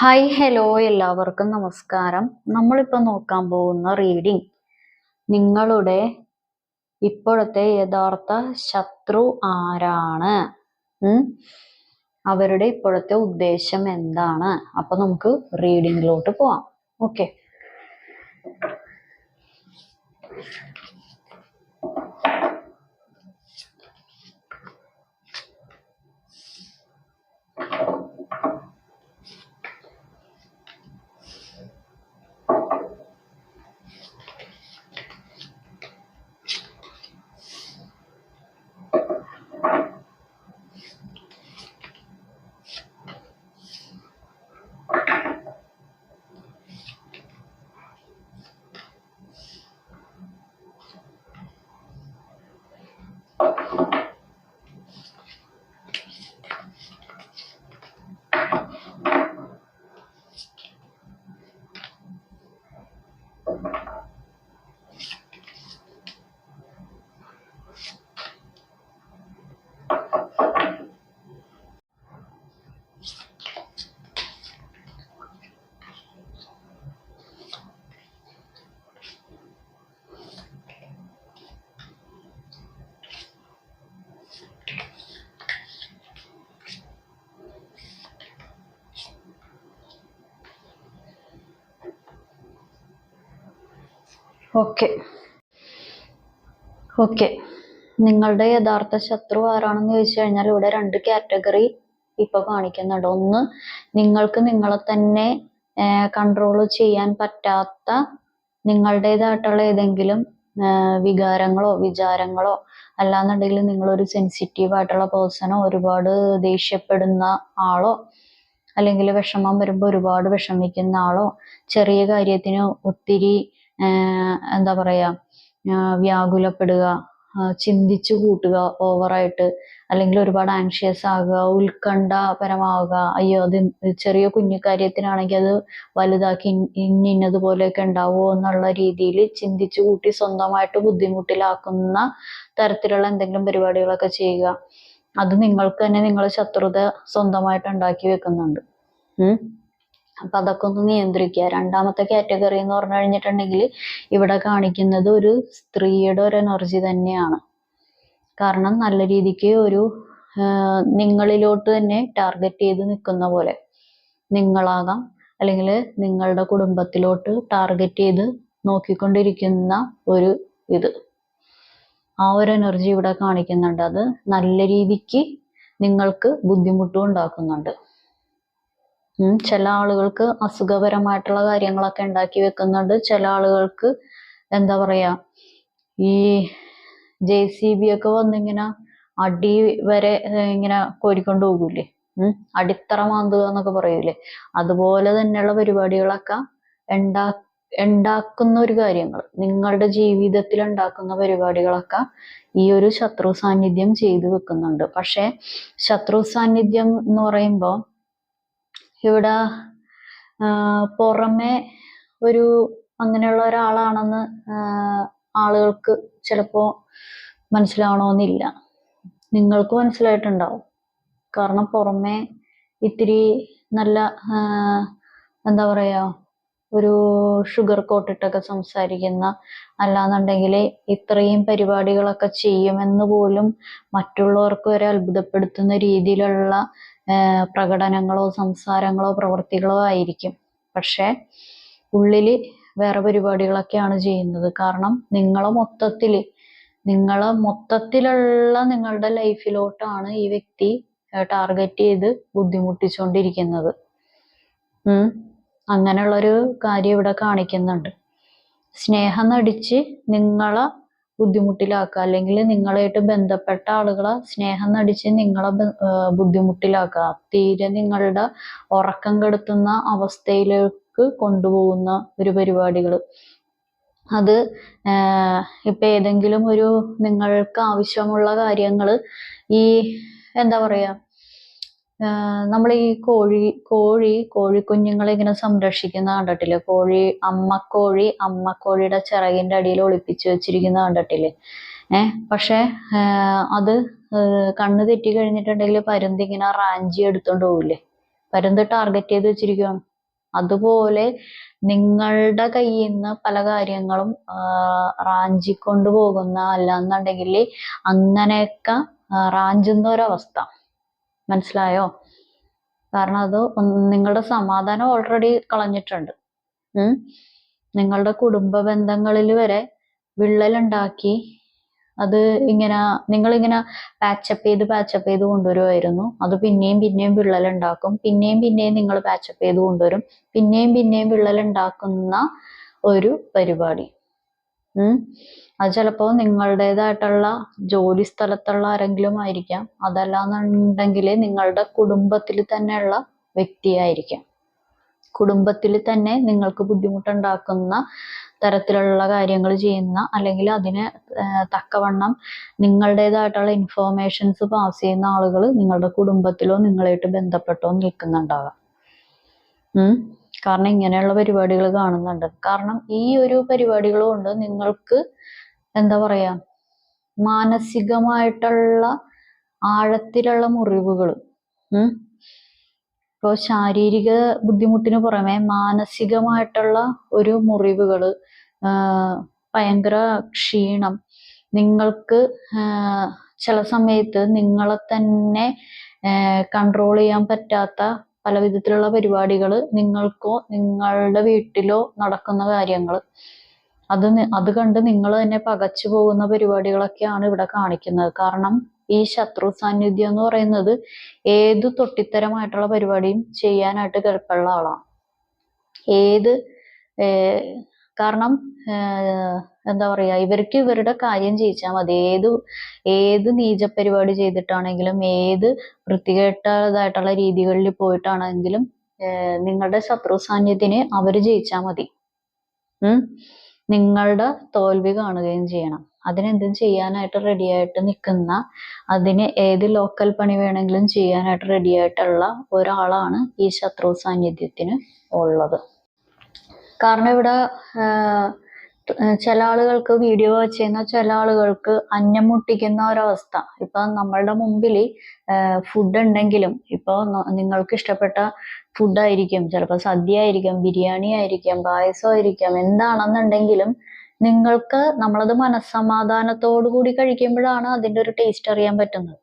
Hi hello എല്ലാവർക്കും നമസ്കാരം. നമ്മളിപ്പോൾ നോക്കാൻ പോകുന്ന റീഡിംഗ് നിങ്ങളുടെ ഇപ്പോഴത്തെ യഥാർത്ഥ ശത്രു ആരാണ്? അവരുടെ ഇപ്പോഴത്തെ ഉദ്ദേശം എന്താണ്? അപ്പൊ നമുക്ക് റീഡിംഗിലോട്ട് പോവാം. Okay okay. ഓക്കെ. നിങ്ങളുടെ യഥാർത്ഥ ശത്രു ആരാണെന്ന് ചോദിച്ചു കഴിഞ്ഞാൽ ഇവിടെ രണ്ട് കാറ്റഗറി ഇപ്പൊ കാണിക്കുന്നുണ്ട്. ഒന്ന് നിങ്ങൾക്ക് നിങ്ങളെ തന്നെ കൺട്രോൾ ചെയ്യാൻ പറ്റാത്ത നിങ്ങളുടേതായിട്ടുള്ള ഏതെങ്കിലും വികാരങ്ങളോ വിചാരങ്ങളോ അല്ലാന്നുണ്ടെങ്കിൽ നിങ്ങളൊരു സെൻസിറ്റീവ് ആയിട്ടുള്ള പേഴ്സണോ ഒരുപാട് ദേഷ്യപ്പെടുന്ന ആളോ അല്ലെങ്കിൽ വിഷമം വരുമ്പോൾ ഒരുപാട് വിഷമിക്കുന്ന ആളോ ചെറിയ കാര്യത്തിന് ഒത്തിരി എന്താ പറയാ വ്യാകുലപ്പെടുക ചിന്തിച്ചു കൂട്ടുക ഓവറായിട്ട്. അല്ലെങ്കിൽ ഒരുപാട് ആൻഷ്യസ് ആകുക ഉത്കണ്ഠപരമാവുക അയ്യോ അത് ചെറിയ കുഞ്ഞു കാര്യത്തിനാണെങ്കിൽ അത് വലുതാക്കി ഇന്നിന്നതുപോലെയൊക്കെ ഉണ്ടാവുമോ എന്നുള്ള രീതിയിൽ ചിന്തിച്ചു കൂട്ടി സ്വന്തമായിട്ട് ബുദ്ധിമുട്ടിലാക്കുന്ന തരത്തിലുള്ള എന്തെങ്കിലും പരിപാടികളൊക്കെ ചെയ്യുക. അത് നിങ്ങൾക്ക് തന്നെ നിങ്ങൾ ശത്രുത സ്വന്തമായിട്ട് ഉണ്ടാക്കി വെക്കുന്നുണ്ട്. ഉം? അപ്പൊ അതൊക്കെ ഒന്ന് നിയന്ത്രിക്കുക. രണ്ടാമത്തെ കാറ്റഗറി എന്ന് പറഞ്ഞു കഴിഞ്ഞിട്ടുണ്ടെങ്കിൽ ഇവിടെ കാണിക്കുന്നത് ഒരു സ്ത്രീയുടെ ഒരു എനർജി തന്നെയാണ്. കാരണം നല്ല രീതിക്ക് ഒരു നിങ്ങളിലോട്ട് തന്നെ ടാർഗറ്റ് ചെയ്ത് നിൽക്കുന്ന പോലെ. നിങ്ങളാകാം അല്ലെങ്കിൽ നിങ്ങളുടെ കുടുംബത്തിലോട്ട് ടാർഗറ്റ് ചെയ്ത് നോക്കിക്കൊണ്ടിരിക്കുന്ന ഒരു ഇത്. ആ ഒരു എനർജി ഇവിടെ കാണിക്കുന്നുണ്ട്. അത് നല്ല രീതിക്ക് നിങ്ങൾക്ക് ബുദ്ധിമുട്ടും ഉണ്ടാക്കുന്നുണ്ട്. ചില ആളുകൾക്ക് അസുഖപരമായിട്ടുള്ള കാര്യങ്ങളൊക്കെ ഉണ്ടാക്കി വെക്കുന്നുണ്ട്. ചില ആളുകൾക്ക് എന്താ പറയാ ഈ ജെ സി ബി ഒക്കെ വന്നിങ്ങനെ അടി വരെ ഇങ്ങനെ കോരിക്കൊണ്ട് പോകൂലേ അടിത്തറ മാന്തുക എന്നൊക്കെ പറയൂലേ അതുപോലെ തന്നെയുള്ള പരിപാടികളൊക്കെ ഉണ്ടാ ഉണ്ടാക്കുന്ന ഒരു കാര്യങ്ങൾ നിങ്ങളുടെ ജീവിതത്തിൽ ഉണ്ടാക്കുന്ന പരിപാടികളൊക്കെ ഈ ഒരു ശത്രു സാന്നിധ്യം ചെയ്തു വെക്കുന്നുണ്ട്. പക്ഷെ ശത്രു സാന്നിധ്യം എന്ന് പറയുമ്പോൾ ഇവിടെ പുറമെ ഒരു അങ്ങനെയുള്ള ഒരാളാണെന്ന് ആളുകൾക്ക് ചിലപ്പോ മനസ്സിലാവണമെന്നില്ല നിങ്ങൾക്ക് മനസ്സിലായിട്ടുണ്ടാവും. കാരണം പുറമെ ഇത്തിരി നല്ല എന്താ പറയാ ഒരു ഷുഗർ കോട്ടിട്ടൊക്കെ സംസാരിക്കുന്ന അല്ലാന്നുണ്ടെങ്കിൽ ഇത്രയും പരിപാടികളൊക്കെ ചെയ്യുമെന്ന് പോലും മറ്റുള്ളവർക്ക് വരെ അത്ഭുതപ്പെടുത്തുന്ന രീതിയിലുള്ള പ്രകടനങ്ങളോ സംസാരങ്ങളോ പ്രവൃത്തികളോ ആയിരിക്കും. പക്ഷേ ഉള്ളിൽ വേറെ പരിപാടികളൊക്കെയാണ് ചെയ്യുന്നത്. കാരണം നിങ്ങളെ മൊത്തത്തിൽ നിങ്ങളെ മൊത്തത്തിലുള്ള നിങ്ങളുടെ ലൈഫിലോട്ടാണ് ഈ വ്യക്തി ടാർഗറ്റ് ചെയ്ത് ബുദ്ധിമുട്ടിച്ചുകൊണ്ടിരിക്കുന്നത് അങ്ങനെയുള്ളൊരു കാര്യം ഇവിടെ കാണിക്കുന്നുണ്ട്. സ്നേഹം നടിച്ച് നിങ്ങളെ ബുദ്ധിമുട്ടിലാക്കുക. അല്ലെങ്കിൽ നിങ്ങളായിട്ട് ബന്ധപ്പെട്ട ആളുകളെ സ്നേഹം നടിച്ച് നിങ്ങളെ ബുദ്ധിമുട്ടിലാക്കുക. തീരെ നിങ്ങളുടെ ഉറക്കം കെടുത്തുന്ന അവസ്ഥയിലേക്ക് കൊണ്ടുപോകുന്ന ഒരു പരിപാടികൾ അത് ഇപ്പൊ ഏതെങ്കിലും ഒരു നിങ്ങൾക്ക് ആവശ്യമുള്ള കാര്യങ്ങൾ ഈ എന്താ പറയാ നമ്മൾ ഈ കോഴി കോഴി കോഴിക്കുഞ്ഞുങ്ങളെ ഇങ്ങനെ സംരക്ഷിക്കുന്ന കണ്ടിട്ടില്ലേ? കോഴി അമ്മക്കോഴി അമ്മക്കോഴിയുടെ ചിറകിന്റെ അടിയിൽ ഒളിപ്പിച്ചു വെച്ചിരിക്കുന്ന കണ്ടിട്ടില്ലേ? ഏഹ് പക്ഷെ അത് കണ്ണ് തെറ്റി കഴിഞ്ഞിട്ടുണ്ടെങ്കിൽ പരുന്ത് ഇങ്ങനെ റാഞ്ചി എടുത്തോണ്ട് പോകില്ലേ പരുന്ത് ടാർഗറ്റ് ചെയ്ത് വെച്ചിരിക്കുകയാണ് അതുപോലെ നിങ്ങളുടെ കയ്യിൽ നിന്ന് പല കാര്യങ്ങളും റാഞ്ചിക്കൊണ്ട് പോകുന്ന അല്ലാന്നുണ്ടെങ്കിൽ അങ്ങനെയൊക്കെ റാഞ്ചുന്ന ഒരവസ്ഥ. മനസ്സിലായോ? കാരണം അത് നിങ്ങളുടെ സമാധാനം ഓൾറെഡി കളഞ്ഞിട്ടുണ്ട്. ഉം? നിങ്ങളുടെ കുടുംബ ബന്ധങ്ങളിൽ വരെ വിള്ളലുണ്ടാക്കി അത് ഇങ്ങനെ നിങ്ങളിങ്ങനെ പാച്ചപ്പ് ചെയ്ത് പാച്ചപ്പ് ചെയ്ത് കൊണ്ടുവരുമായിരുന്നു അത് പിന്നെയും പിന്നെയും വിള്ളലുണ്ടാക്കും. പിന്നെയും പിന്നെയും നിങ്ങൾ പാച്ചപ്പ് ചെയ്ത് കൊണ്ടുവരും. പിന്നെയും പിന്നെയും വിള്ളലുണ്ടാക്കുന്ന ഒരു പരിപാടി. അത് ചിലപ്പോൾ നിങ്ങളുടേതായിട്ടുള്ള ജോലി സ്ഥലത്തുള്ള ആരെങ്കിലും ആയിരിക്കാം. അതല്ലാന്നുണ്ടെങ്കിൽ നിങ്ങളുടെ കുടുംബത്തിൽ തന്നെയുള്ള വ്യക്തിയായിരിക്കാം. കുടുംബത്തിൽ തന്നെ നിങ്ങൾക്ക് ബുദ്ധിമുട്ടുണ്ടാക്കുന്ന തരത്തിലുള്ള കാര്യങ്ങൾ ചെയ്യുന്ന അല്ലെങ്കിൽ അതിന് തക്കവണ്ണം നിങ്ങളുടേതായിട്ടുള്ള ഇൻഫോർമേഷൻസ് പാസ് ചെയ്യുന്ന ആളുകൾ നിങ്ങളുടെ കുടുംബത്തിലോ നിങ്ങളായിട്ട് ബന്ധപ്പെട്ടോ നിൽക്കുന്നുണ്ടാകാം. കാരണം ഇങ്ങനെയുള്ള പരിപാടികൾ കാണുന്നുണ്ട്. കാരണം ഈ ഒരു പരിപാടികൾ കൊണ്ട് നിങ്ങൾക്ക് എന്താ പറയാ മാനസികമായിട്ടുള്ള ആഴത്തിലുള്ള മുറിവുകൾ ഇപ്പോൾ ശാരീരിക ബുദ്ധിമുട്ടിന് പുറമെ മാനസികമായിട്ടുള്ള ഒരു മുറിവുകൾ ഭയങ്കര ക്ഷീണം. നിങ്ങൾക്ക് ചില സമയത്ത് നിങ്ങളെ തന്നെ കൺട്രോൾ ചെയ്യാൻ പറ്റാത്ത പല വിധത്തിലുള്ള പരിപാടികൾ നിങ്ങൾക്കോ നിങ്ങളുടെ വീട്ടിലോ നടക്കുന്ന കാര്യങ്ങൾ അത് അത് കണ്ട് നിങ്ങൾ തന്നെ പകച്ചു പോകുന്ന പരിപാടികളൊക്കെയാണ് ഇവിടെ കാണിക്കുന്നത്. കാരണം ഈ ശത്രു സാന്നിധ്യം എന്ന് പറയുന്നത് ഏത് തൊട്ടിത്തരമായിട്ടുള്ള പരിപാടിയും ചെയ്യാനായിട്ട് കെൽപ്പുള്ള ആളാണ്. ഏത് കാരണം എന്താ പറയാ ഇവർക്ക് ഇവരുടെ കാര്യം ചെയ്യിച്ചാൽ മതി. ഏത് ഏത് നീച പരിപാടി ചെയ്തിട്ടാണെങ്കിലും ഏത് വൃത്തികെട്ടതായിട്ടുള്ള രീതികളിൽ പോയിട്ടാണെങ്കിലും നിങ്ങളുടെ ശത്രു സാന്നിധ്യത്തിന് അവർ ജയിച്ചാൽ മതി. ഉം? നിങ്ങളുടെ തോൽവി കാണുകയും ചെയ്യണം. അതിനെന്തും ചെയ്യാനായിട്ട് റെഡി ആയിട്ട് നിൽക്കുന്ന അതിന് ഏത് ലോക്കൽ പണി വേണമെങ്കിലും ചെയ്യാനായിട്ട് റെഡി ആയിട്ടുള്ള ഒരാളാണ് ഈ ശത്രു സാന്നിധ്യത്തിന് ഉള്ളത്. കാരണം ഇവിടെ ചില ആളുകൾക്ക് വീഡിയോ ചെയ്യുന്ന ചില ആളുകൾക്ക് അന്നം മുട്ടിക്കുന്ന ഒരവസ്ഥ. ഇപ്പൊ നമ്മളുടെ മുമ്പിൽ ഫുഡ് ഉണ്ടെങ്കിലും ഇപ്പൊ നിങ്ങൾക്ക് ഇഷ്ടപ്പെട്ട ഫുഡ് ആയിരിക്കും. ചിലപ്പോൾ സദ്യ ആയിരിക്കും ബിരിയാണി ആയിരിക്കും പായസം ആയിരിക്കും എന്താണെന്നുണ്ടെങ്കിലും നിങ്ങൾക്ക് നമ്മളത് മനസ്സമാധാനത്തോടു കൂടി കഴിക്കുമ്പോഴാണ് അതിന്റെ ഒരു ടേസ്റ്റ് അറിയാൻ പറ്റുന്നത്.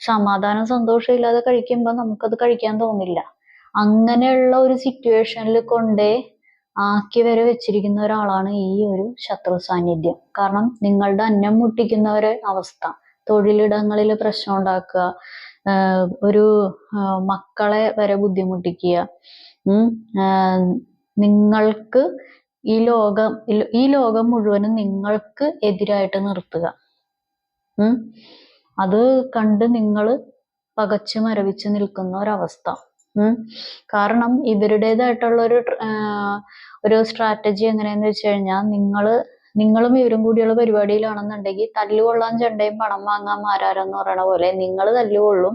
സമാധാനം സന്തോഷം ഇല്ലാതെ കഴിക്കുമ്പോൾ നമുക്കത് കഴിക്കാൻ തോന്നില്ല. അങ്ങനെയുള്ള ഒരു സിറ്റുവേഷനിൽ കൊണ്ടേ ആക്കി വരെ വെച്ചിരിക്കുന്ന ഒരാളാണ് ഈ ഒരു ശത്രു സാന്നിധ്യം. കാരണം നിങ്ങളുടെ അന്നം മുട്ടിക്കുന്ന ഒരു അവസ്ഥ തൊഴിലിടങ്ങളിൽ പ്രശ്നം ഉണ്ടാക്കുക ഒരു മക്കളെ വരെ ബുദ്ധിമുട്ടിക്കുക നിങ്ങൾക്ക് ഈ ലോകം ഈ ലോകം മുഴുവനും നിങ്ങൾക്ക് എതിരായിട്ട് നിർത്തുക. അത് കണ്ട് നിങ്ങൾ പകച്ചു മരവിച്ച് നിൽക്കുന്ന ഒരവസ്ഥ. കാരണം ഇവരുടേതായിട്ടുള്ള ഒരു ഒരു സ്ട്രാറ്റജി എങ്ങനെയാന്ന് വെച്ച് കഴിഞ്ഞാൽ നിങ്ങൾ നിങ്ങളും ഇവരും കൂടിയുള്ള പരിപാടിയിലാണെന്നുണ്ടെങ്കിൽ തല്ലുകൊള്ളാൻ ചെണ്ടയും പണം വാങ്ങാൻ മാരാരം പറയണ പോലെ നിങ്ങൾ തല്ലുകൊള്ളും.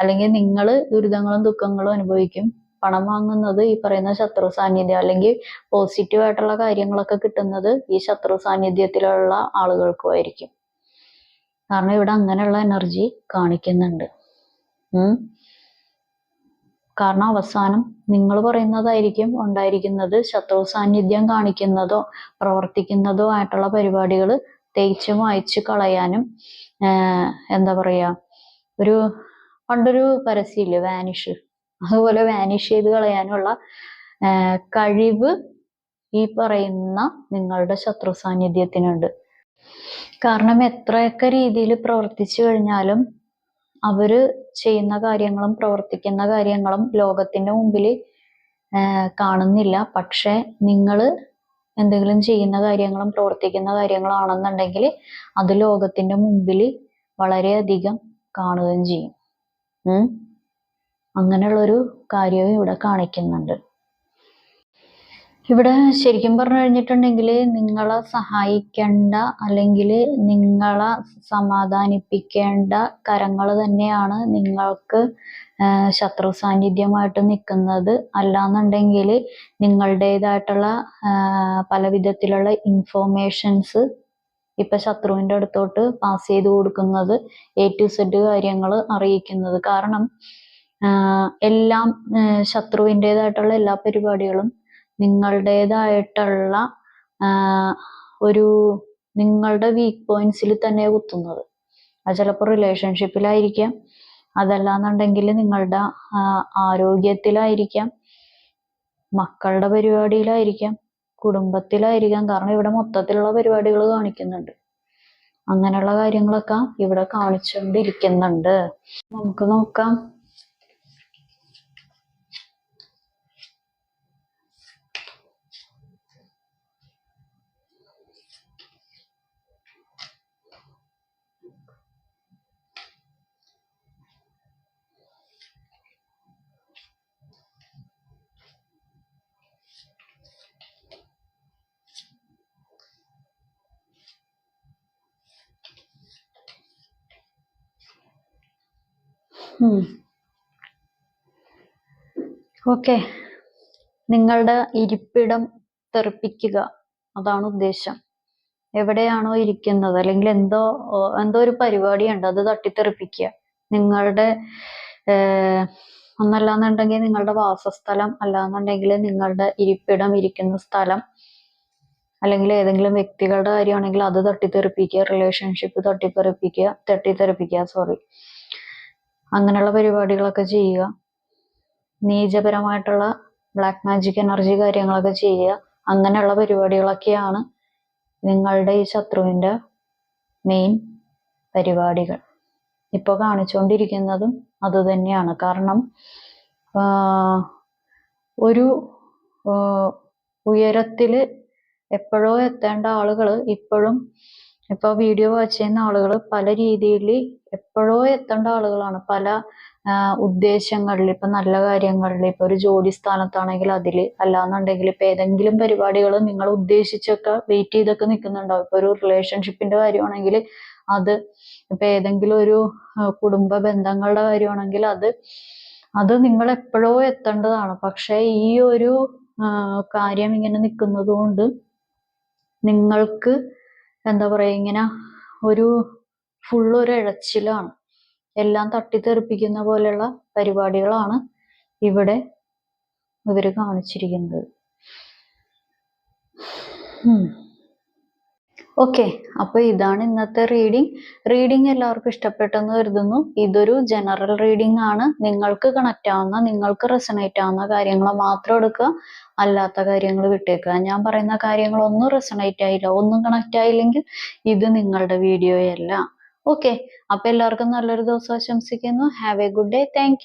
അല്ലെങ്കിൽ നിങ്ങൾ ദുരിതങ്ങളും ദുഃഖങ്ങളും അനുഭവിക്കും. പണം വാങ്ങുന്നത് ഈ പറയുന്ന ശത്രു സാന്നിധ്യം അല്ലെങ്കിൽ പോസിറ്റീവ് ആയിട്ടുള്ള കാര്യങ്ങളൊക്കെ കിട്ടുന്നത് ഈ ശത്രു സാന്നിധ്യത്തിലുള്ള ആളുകൾക്കുമായിരിക്കും കാരണം ഇവിടെ അങ്ങനെയുള്ള എനർജി കാണിക്കുന്നുണ്ട്. ഉം. കാരണം അവസാനം നിങ്ങൾ പറയുന്നതായിരിക്കും ഉണ്ടായിരിക്കുന്നത്. ശത്രു സാന്നിധ്യം കാണിക്കുന്നതോ പ്രവർത്തിക്കുന്നതോ ആയിട്ടുള്ള പരിപാടികൾ തേച്ച് മായ്ച്ച് കളയാനും എന്താ പറയാ ഒരു പണ്ടൊരു പരസ്യമില്ലേ വാനിഷ് അതുപോലെ വാനിഷ് ചെയ്ത് കളയാനുള്ള കഴിവ് ഈ പറയുന്ന നിങ്ങളുടെ ശത്രു സാന്നിധ്യത്തിനുണ്ട്. കാരണം എത്രയൊക്കെ രീതിയിൽ പ്രവർത്തിച്ചു കഴിഞ്ഞാലും അവർ ചെയ്യുന്ന കാര്യങ്ങളും പ്രവർത്തിക്കുന്ന കാര്യങ്ങളും ലോകത്തിന്റെ മുമ്പിൽ കാണുന്നില്ല. പക്ഷെ നിങ്ങൾ എന്തെങ്കിലും ചെയ്യുന്ന കാര്യങ്ങളും പ്രവർത്തിക്കുന്ന കാര്യങ്ങളാണെന്നുണ്ടെങ്കിൽ അത് ലോകത്തിന്റെ മുമ്പിൽ വളരെയധികം കാണുകയും ചെയ്യും. അങ്ങനെയുള്ളൊരു കാര്യവും ഇവിടെ കാണിക്കുന്നുണ്ട്. ഇവിടെ ശരിക്കും പറഞ്ഞു കഴിഞ്ഞിട്ടുണ്ടെങ്കിൽ നിങ്ങളെ സഹായിക്കേണ്ട അല്ലെങ്കിൽ നിങ്ങളെ സമാധാനിപ്പിക്കേണ്ട കരങ്ങൾ തന്നെയാണ് നിങ്ങൾക്ക് ശത്രു സാന്നിധ്യമായിട്ട് നിൽക്കുന്നത്. അല്ലാന്നുണ്ടെങ്കിൽ നിങ്ങളുടേതായിട്ടുള്ള പല വിധത്തിലുള്ള ഇൻഫോർമേഷൻസ് ഇപ്പൊ ശത്രുവിന്റെ അടുത്തോട്ട് പാസ് ചെയ്ത് കൊടുക്കുന്നത് എ ടു സെഡ് കാര്യങ്ങൾ അറിയിക്കുന്നത്. കാരണം എല്ലാം ശത്രുവിന്റെതായിട്ടുള്ള എല്ലാ പരിപാടികളും നിങ്ങളുടേതായിട്ടുള്ള ഒരു നിങ്ങളുടെ വീക്ക് പോയിന്റ്സിൽ തന്നെ കുത്തുന്നത്. അത് ചിലപ്പോൾ റിലേഷൻഷിപ്പിലായിരിക്കാം അതല്ലാന്നുണ്ടെങ്കിൽ നിങ്ങളുടെ ആരോഗ്യത്തിലായിരിക്കാം. മക്കളുടെ പരിപാടിയിലായിരിക്കാം. കുടുംബത്തിലായിരിക്കാം. കാരണം ഇവിടെ മൊത്തത്തിലുള്ള പരിപാടികൾ കാണിക്കുന്നുണ്ട്. അങ്ങനെയുള്ള കാര്യങ്ങളൊക്കെ ഇവിടെ കാണിച്ചുകൊണ്ടിരിക്കുന്നുണ്ട്. നമുക്ക് നോക്കാം. ഓക്കെ. നിങ്ങളുടെ ഇരിപ്പിടം തെറിപ്പിക്കുക. അതാണ് ഉദ്ദേശം. എവിടെയാണോ ഇരിക്കുന്നത്? അല്ലെങ്കിൽ എന്തോ എന്തോ ഒരു പരിപാടിയുണ്ട്. അത് തട്ടിത്തെറിപ്പിക്കുക. നിങ്ങളുടെ ഒന്നല്ലാന്നുണ്ടെങ്കിൽ നിങ്ങളുടെ വാസസ്ഥലം അല്ലാന്നുണ്ടെങ്കിൽ നിങ്ങളുടെ ഇരിപ്പിടം ഇരിക്കുന്ന സ്ഥലം അല്ലെങ്കിൽ ഏതെങ്കിലും വ്യക്തികളുടെ കാര്യമാണെങ്കിൽ അത് തട്ടിത്തെറിപ്പിക്കുക. റിലേഷൻഷിപ്പ് തട്ടിത്തെറിപ്പിക്കുക. തട്ടിത്തെറിപ്പിക്കുക. സോറി. അങ്ങനെയുള്ള പരിപാടികളൊക്കെ ചെയ്യുക. നീചപരമായിട്ടുള്ള ബ്ലാക്ക് മാജിക് എനർജി കാര്യങ്ങളൊക്കെ ചെയ്യുക. അങ്ങനെയുള്ള പരിപാടികളൊക്കെയാണ് നിങ്ങളുടെ ഈ ശത്രുവിന്റെ മെയിൻ പരിപാടികൾ. ഇപ്പോൾ കാണിച്ചുകൊണ്ടിരിക്കുന്നതും അതുതന്നെയാണ് കാരണം ഒരു ഉയരത്തിൽ എപ്പോഴോ എത്തേണ്ട ആളുകൾ ഇപ്പോഴും ഇപ്പൊ വീഡിയോ വാച്ച് ചെയ്യുന്ന ആളുകൾ പല രീതിയിൽ എപ്പോഴോ എത്തേണ്ട ആളുകളാണ്. പല ഉദ്ദേശങ്ങളിൽ ഇപ്പൊ നല്ല കാര്യങ്ങളിൽ ഇപ്പൊ ഒരു ജോലി സ്ഥാനത്താണെങ്കിൽ അതിൽ അല്ലാന്നുണ്ടെങ്കിൽ ഇപ്പൊ ഏതെങ്കിലും പരിപാടികൾ നിങ്ങൾ ഉദ്ദേശിച്ചൊക്കെ വെയിറ്റ് ചെയ്തൊക്കെ നിൽക്കുന്നുണ്ടാവും ഇപ്പൊ ഒരു റിലേഷൻഷിപ്പിന്റെ കാര്യമാണെങ്കിൽ അത് ഇപ്പൊ ഏതെങ്കിലും ഒരു കുടുംബ ബന്ധങ്ങളുടെ കാര്യമാണെങ്കിൽ അത് അത് നിങ്ങൾ എപ്പോഴോ എത്തേണ്ടതാണ്. പക്ഷെ ഈ ഒരു കാര്യം ഇങ്ങനെ നിൽക്കുന്നത് കൊണ്ട് നിങ്ങൾക്ക് എന്താ പറയാ ഇങ്ങനെ ഒരു ഫുൾ ഒരു ഇഴച്ചിലാണ്. എല്ലാം തട്ടിത്തെറിപ്പിക്കുന്ന പോലെയുള്ള പരിപാടികളാണ് ഇവിടെ ഇവർ കാണിച്ചിരിക്കുന്നത്. ഓക്കെ അപ്പോൾ ഇതാണ് ഇന്നത്തെ റീഡിംഗ് റീഡിംഗ് എല്ലാവർക്കും ഇഷ്ടപ്പെട്ടെന്ന് കരുതുന്നു. ഇതൊരു ജനറൽ റീഡിംഗ് ആണ്. നിങ്ങൾക്ക് കണക്റ്റ് ആവുന്ന നിങ്ങൾക്ക് റെസണേറ്റ് ആവുന്ന കാര്യങ്ങൾ മാത്രം എടുക്കുക. അല്ലാത്ത കാര്യങ്ങൾ വിട്ടേക്കുക. ഞാൻ പറയുന്ന കാര്യങ്ങളൊന്നും റെസണേറ്റ് ആയില്ല. ഒന്നും കണക്റ്റ് ആയില്ലെങ്കിൽ ഇത് നിങ്ങളുടെ വീഡിയോയല്ല ഓക്കെ അപ്പോൾ എല്ലാവർക്കും നല്ലൊരു ദിവസം ആശംസിക്കുന്നു. Have a good day thank